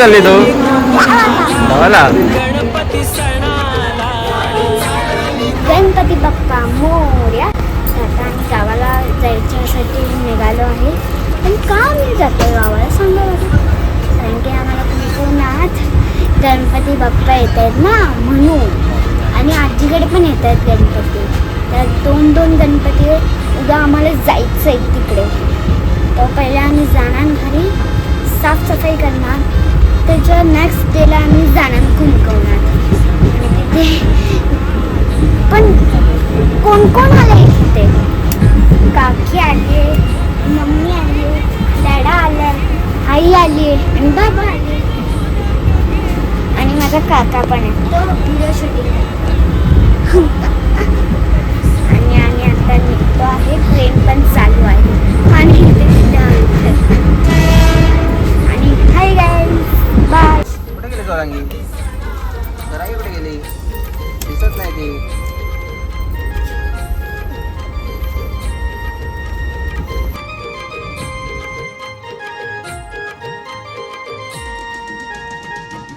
चालली तू? गावाला गणपती बाप्पा मोर्या. आता आम्ही गावाला जायच्यासाठी निघालो आहे. पण का मी जातो गावाला? सांगा कारण की आम्हाला कुंकुनात गणपती बाप्पा येत आहेत ना म्हणून. आणि आजीकडे पण येत आहेत गणपती. तर दोन दोन गणपती उद्या आम्हाला जायचं आहे तिकडे. तर पहिले आम्ही जाणार घरी. साफसफाई करणार. त्याच्या नेक्स्ट डेला आम्ही जाणार कुंकवणार आणि तिथे पण कोण कोण आले तिथे? काकी आली मम्मी आली डॅडा आला आई आली आणि बाबा आले. आणि माझा काका पण आहे. तो व्हिडिओ शूटिंग आणि आम्ही आता निघतो आहे ट्रेन पण चालू आहे. आणि आणि हाय गाईज बाय. कुठे गेली चौरंगी जरांगी कुठे गेली? दिसत नाही ती.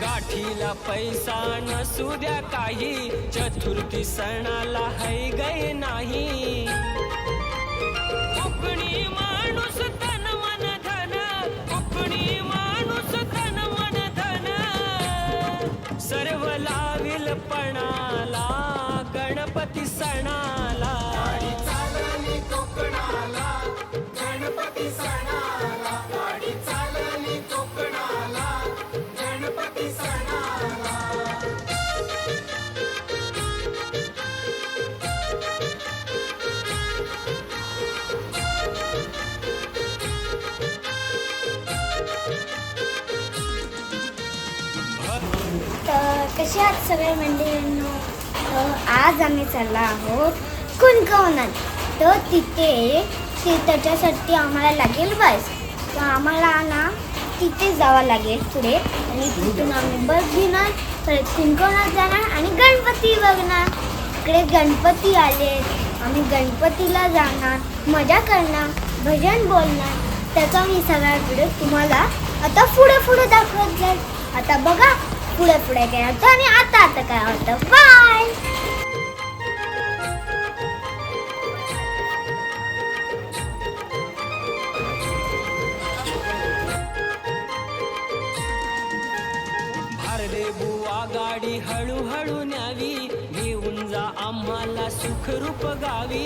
गाठीला पैसा नसू द्या काही चतुर्थी सणाला है गय नाही. कोकणी माणूस सर्व लाविल पणाला गणपती सणाला. गणपती तर कसे आहात सगळे मंडळींनो? आज आम्ही चालला आहोत कुणकवनात. तर तिथे ते त्याच्यासाठी आम्हाला लागेल बस. तर आम्हाला ना तिथे जावं लागेल पुढे. आणि तिथून आम्ही बस घेणार परत कुणकवनात जाणार आणि गणपती बघणार. इकडे गणपती आले. आम्ही गणपतीला जाणार मजा करणार भजन बोलणार. त्याचा मी सगळा व्हिडिओ तुम्हाला आता पुढे पुढे दाखवत जाईल. आता बघा पुढे पुढे काय होतो आणि आता आता काय होतं? बाय बुवा गाडी हळूहळू न्यावी. घेऊन जा आम्हाला सुखरूप गावी.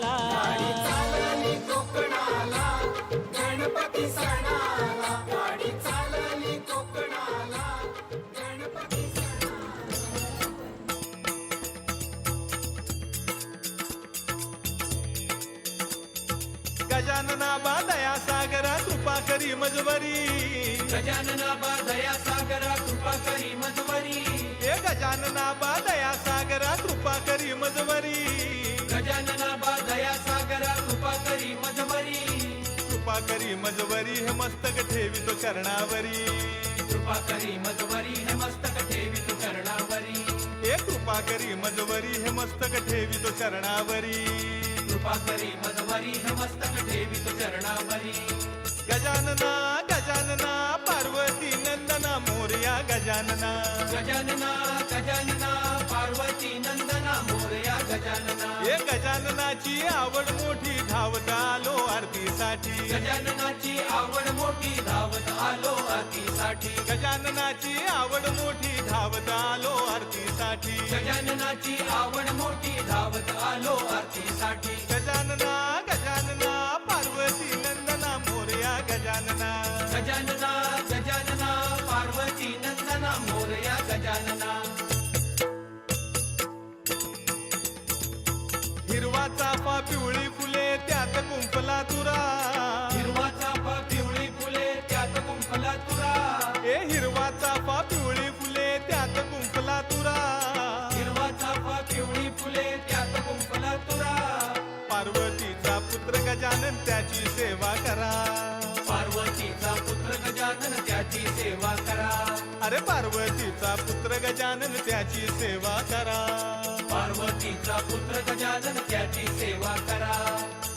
गजानना बादया सागरा कृपा करी मजवरी गजानना दया सागरा कृपा करी मजवरी हे गजानना बादया सागरा कृपा करी मजवरी करी मजवरी हे मस्तक ठेवी तो चरणावरी. कृपा करी मजवरी हे मस्तक ठेवी तू चरणावरी. हे कृपा करी मजवरी हे मस्तक ठेवी तो चरणावरी. कृपा करी मजवरी हे मस्तक ठेवी तू चरणावरी. गजानना गजानना पार्वती नंदना मोरया गजानना. गजानना गजानना पार्वती नंदना मोरया गजानना. हे गजाननाची आवड मोठी धावत आलो आरतीसाठी. गजाननाची आवड मोठी धावत आलो आरतीसाठी. गजाननाची आवड मोठी धावत आलो आरतीसाठी. गजाननाची आवड मोठी धावत आलो आरतीसाठी. गजानना गजानना पार्वती नंदना मोरया गजानना. गजानना गजानना पार्वती नंदना मोरया गजानना. हिरवा चाफा पिवळी फुले त्यात कुंपला तुरा. हिरवा चाफा पिवळी फुले त्यात कुंपला तुरा. ए हिरवा चाफा पिवळी फुले त्यात कुंपला तुरा. हिरवा चाफा पिवळी फुले त्यात कुंपला तुरा. पार्वतीचा पुत्र गजानन त्याची सेवा करा. त्याची सेवा करा. अरे पार्वतीचा पुत्र गजानन त्याची सेवा करा. पार्वतीचा पुत्र गजानन त्याची सेवा करा.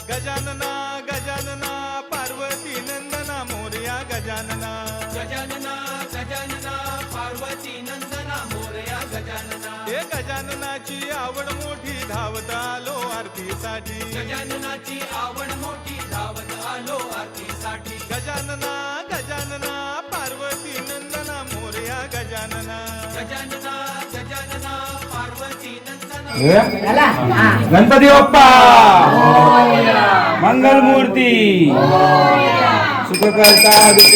गजानना गजानना पार्वती नंदना मोरया गजानना. गजानना गजानना पार्वती नंदना मोरया गजानना. हे गजाननाची आवड मोठी धावत आलो आरतीसाठी. गजाननाची आवड मोठी धावत आलो आरतीसाठी. गजानना गजानना गजानना. गजानना गजानना पार्वती नंदना. गणपती बाप्पा! मंगल मूर्ती सुख करता दुःख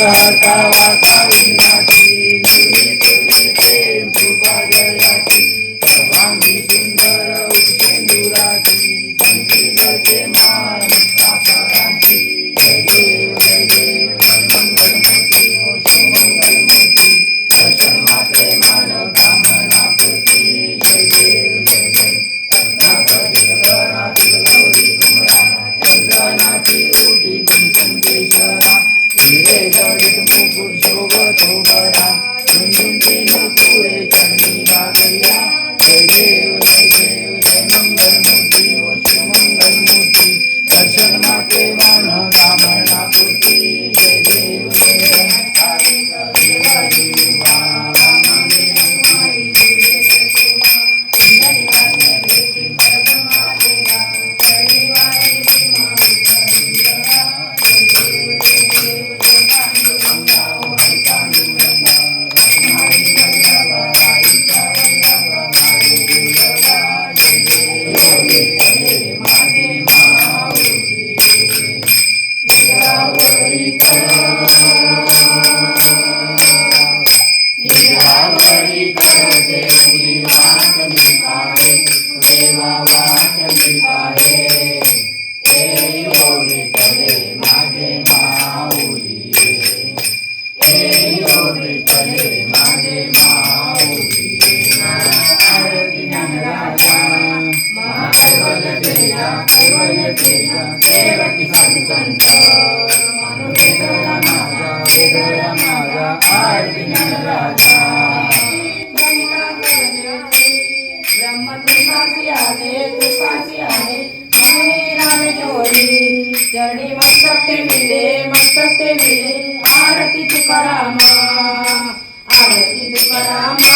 ब्रह्म आहे तुपासी आहे चरणी मस्तक ते मिले मस्तक ते मिले आरती तुकारामा आरती तुकारामा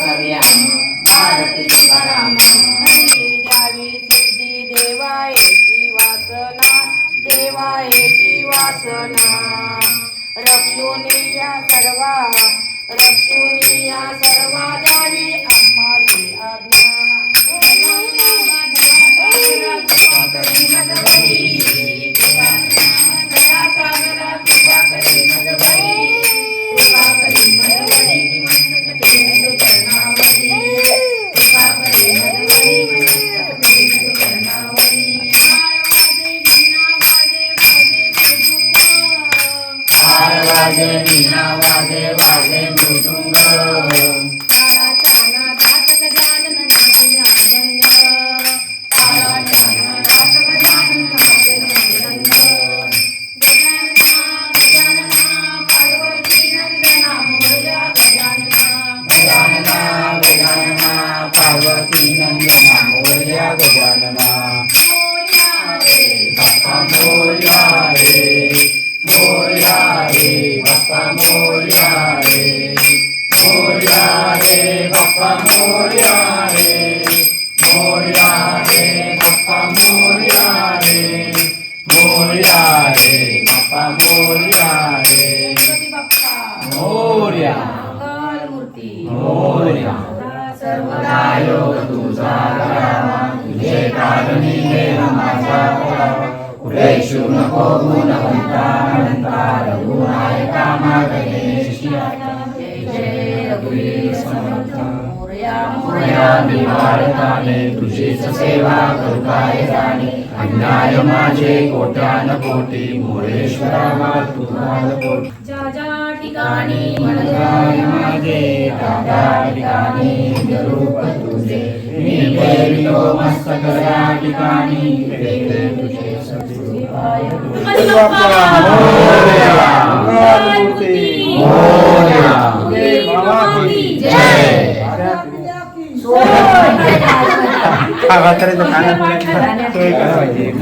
हरी आम्हा आरती तुकारामा हरी सिद्धी देवायची वासना देवायची वासना रक्षोनी या सर्वा रक्षोनी या सर्वा द्यावी आम्हाला आज्ञा वाजे वीणा वाजे वाजे मृदुंग। गजानन नाचे गजानन नाचे मृदंग गजानना गजानना पार्वती नंदना मोरया गजानना। गजानना गजानना पार्वती नंदना मोरया गजानना मोरया रे। बाप्पा मोरया मोरया रे. मोरया रे बाप्पा मोरया रे. मोरया रे बाप्पा मोरया रे. मोरया रे बाप्पा मोरया रे. मोरया. मोरया. सर्वदा योग तुझा तुझे कारणी माझा कुठेशू नको गुणवंता रघुनायका निवारताने सेवा करुकाय माझे कोट्यान कोटी मोरेश्वरा तुझाल ठिकाणी मी ठिकाणी तुझे અત્યારે તો ખાના પીના તો એ કરવા જોઈએ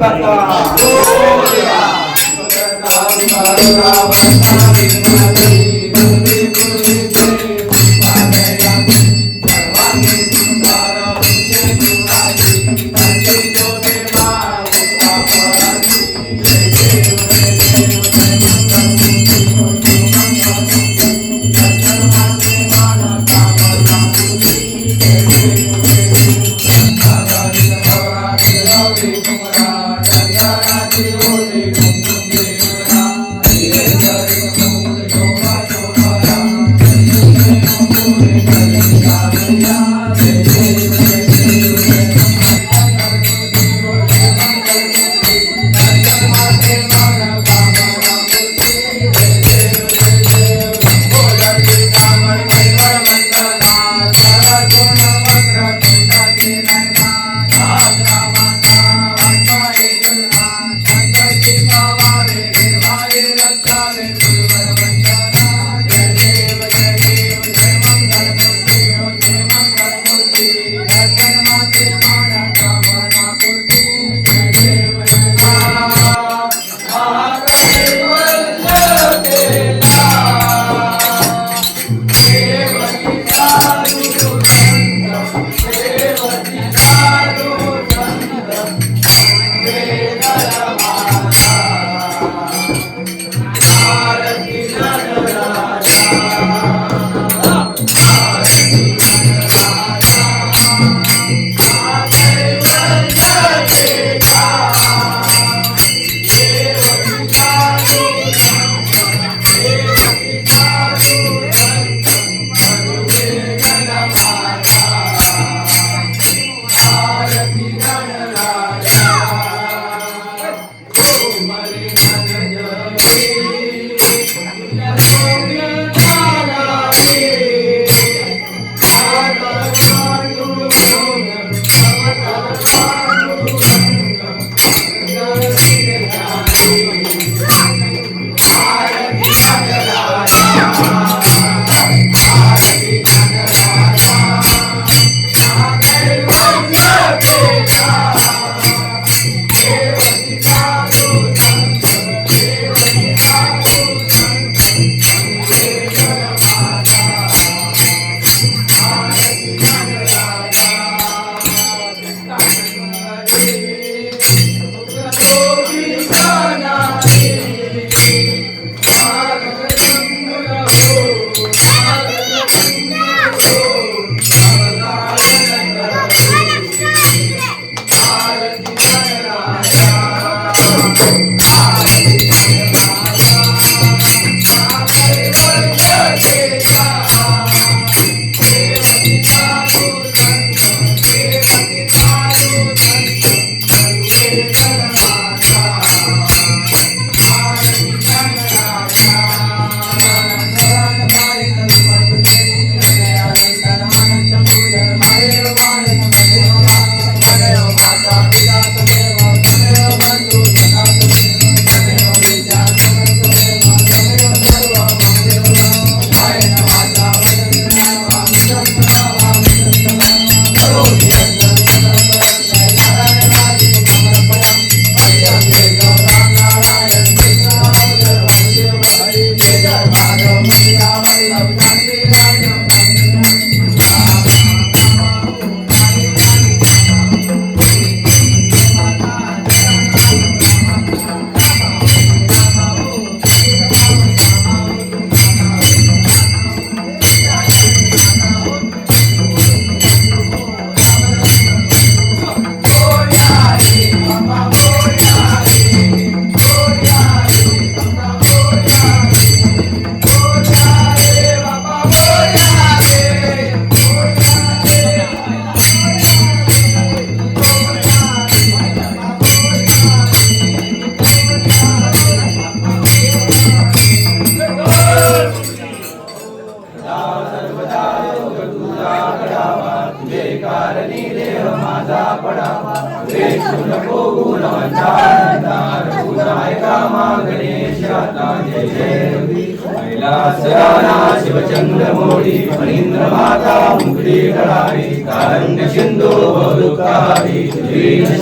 Thank you.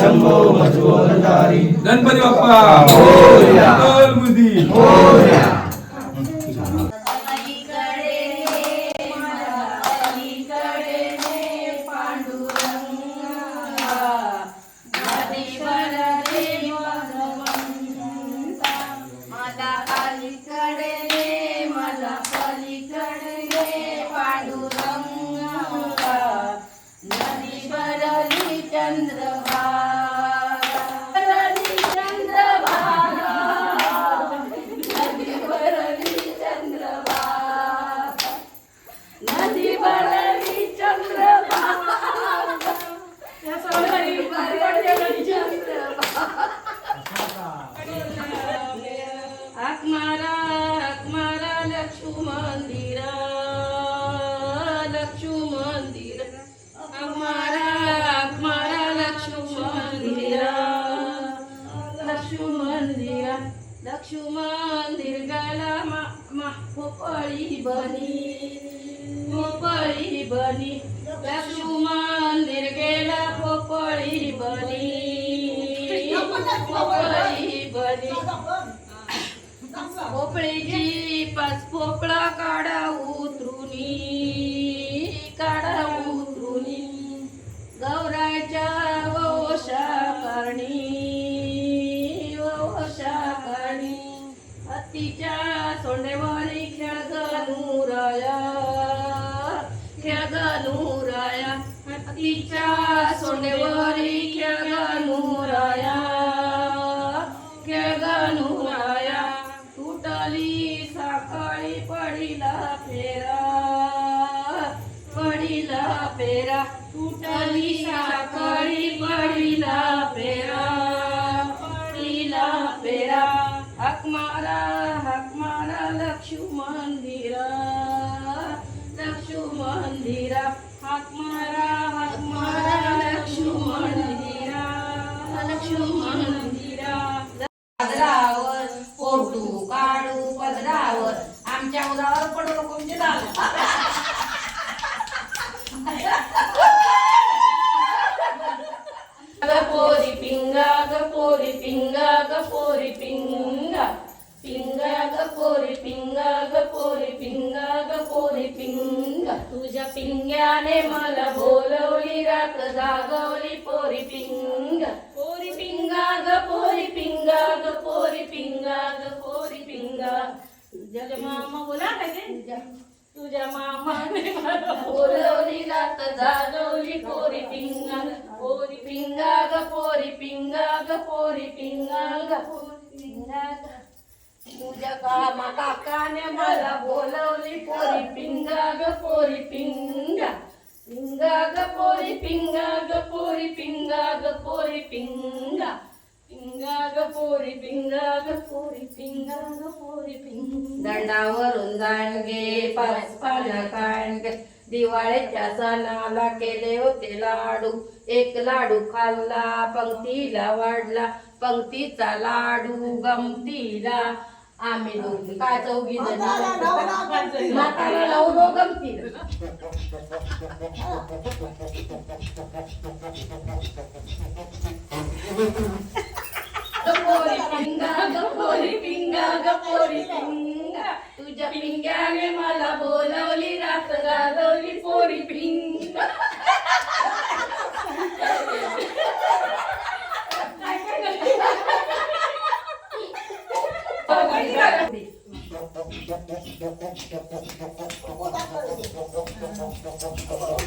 शंभो मधुवतारी गणपती बाप्पा. मा मा पोपळी बनी पोपळी बनी. लक्ष्मण गेला पोपळी बली पोपळी बली पोपळीची पाच पोपळा काढा उतरुनी. नुराया गनुराया हत्तीच्या सोंडेवारी खेळ नुराया खेळ नुराया तुटली साकाळी पडिला फेरा पडिला फेरा तुटली साकाळी पडिला फेरा पडिला फेरा हाक मारा हाक मारा लक्ष्मी मंदिरा मंदिरा हाक मारा हाक मारा लक्ष्मी मंदिरा लक्ष्मी मंदिरा. पदरावर फोटो काढू पदरावर. आमच्या उदावर पडलो कोणते म्हणजे झालं. पोरी पिंगा ग पोरी पिंगा ग पोरी पिंगा. पिंगा ग पोरी पिंगा ग पोरी पिंगा ग पोरी पिंगा. तुझ्या पिंग्याने मला बोलवली रात जागवली पोरी पिंगा. पोरी पिंगा ग पोरी पिंगा ग पोरी पिंगा ग पोरी पिंगा. तुझ्या मामा बोला काय? तुझ्या तुझ्या मामाने मला बोलवली रात जागवली पोरी पिंगा. पोरी पिंगा ग पोरी पिंगा ग पोरी पिंगा ग. पोरी पिंगा ग. तुझ्या कामा काकाने मला बोलवली पोरी पिंगा ग पोरी पिंगा. पिंगा ग पोरी पिंगा ग पोरी पिंगा ग पोरी पिंगा. पिंगा ग पोरी पिंगा ग पोरी पिंगा ग पोरी पिंगा. दंडावरून दांडगे पाच पाना कांडगे दिवाळीच्या सणाला केले होते लाडू. एक लाडू खाल्ला पंक्तीला वाढला. पंक्तीचा लाडू गमतीला. आम्ही दोघी. काय चौघी जणी म्हातारा लावलो गमतीला गपोरी पिंगा गपोरी पिंगा गपोरी पिंगा. तुझ्या पिंग्याने मला बोलवली रात गाजवली पोरी पिंगा. ここだったんです。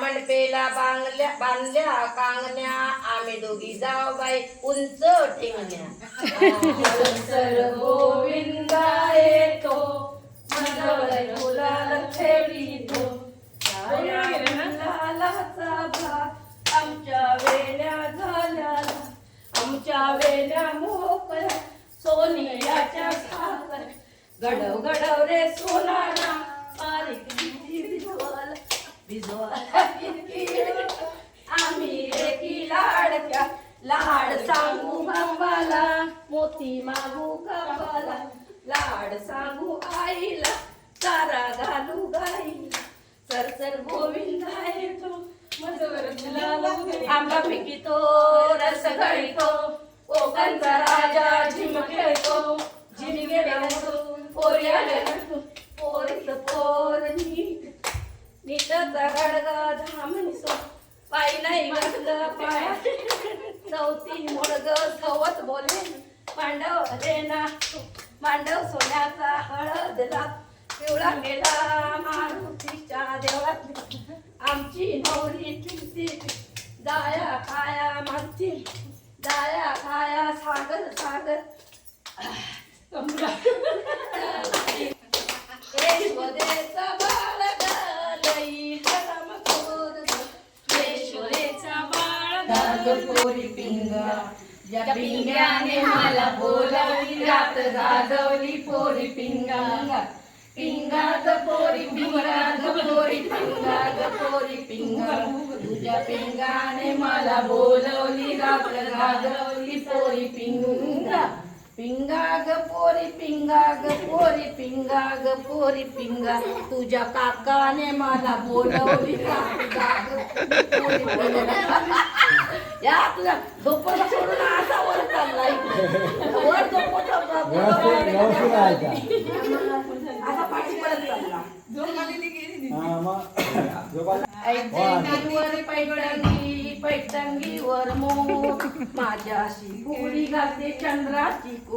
मंडपेला बांगल्या बांधल्या कांगण्या आम्ही दोघी जाऊ बाई उंच ठेवण्या. सर गोविंदा येतो गुलाल ठेवितो. आमच्या वेण्या झाल्या आमच्या वेण्या मोकळ्या सोनियाच्या गडव गडव रे सोनारा बारीक आम्ही एकी लाडक्या लाड सांगू बाबाला मोती मागू कपाला लाड सांगू आईला चारा घालू गाईला सर सर गोविंद आहे तो मजवर फुलाला आंबा पिकितो रस गळीतो कोकणचा राजा झिम खेळतो. झिम गेल्यातो पोरी आल्या पोरीत पोर नीट नीटचा गडगा धामणीसो पायी नाही गडग पाया. चौथी मोडग सवत बोले मांडव रेना मांडव सोन्याचा हळदला पिवळा गेला मारुतीच्या देवळात आमची नवरी किती दाया खाया मागची दाया खाया सागर सागर. पोरी पिंगा. या पिंग्याने मला बोलावली रात जागवली पोरी पिंगा. पिंगा ग पोरी पिंगा ग पोरी पिंगा ग पोरी पिंगा. तुझ्या पिंगाने मला बोलवली रात जागवली पोरी पिंगा. पिंगा ग पोरी पिंगा ग पोरी पिंगा ग पोरी पिंगा तुझ्या काकाने मला बोलवली. या तुझ्या सोडून असा वर चालला. वर असा पाठी पडत चालला पैठणीवर पैठणी पैठणीवर मोर. माझ्याशी फुगडी घालते चंद्राची को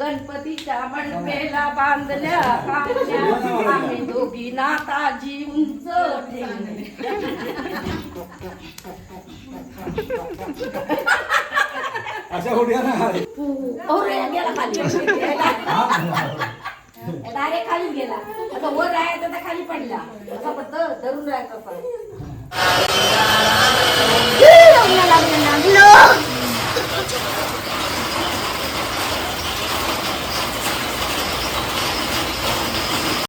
गणपतीच्या मंडपेला बांधल्या आम्ही दोघी नाताजी उंच अशा उड्या अरे गेला खाली डायरेक्ट खाली गेला. आता वर राहायचा तर खाली पडला. असा फक्त धरून राहायचा असा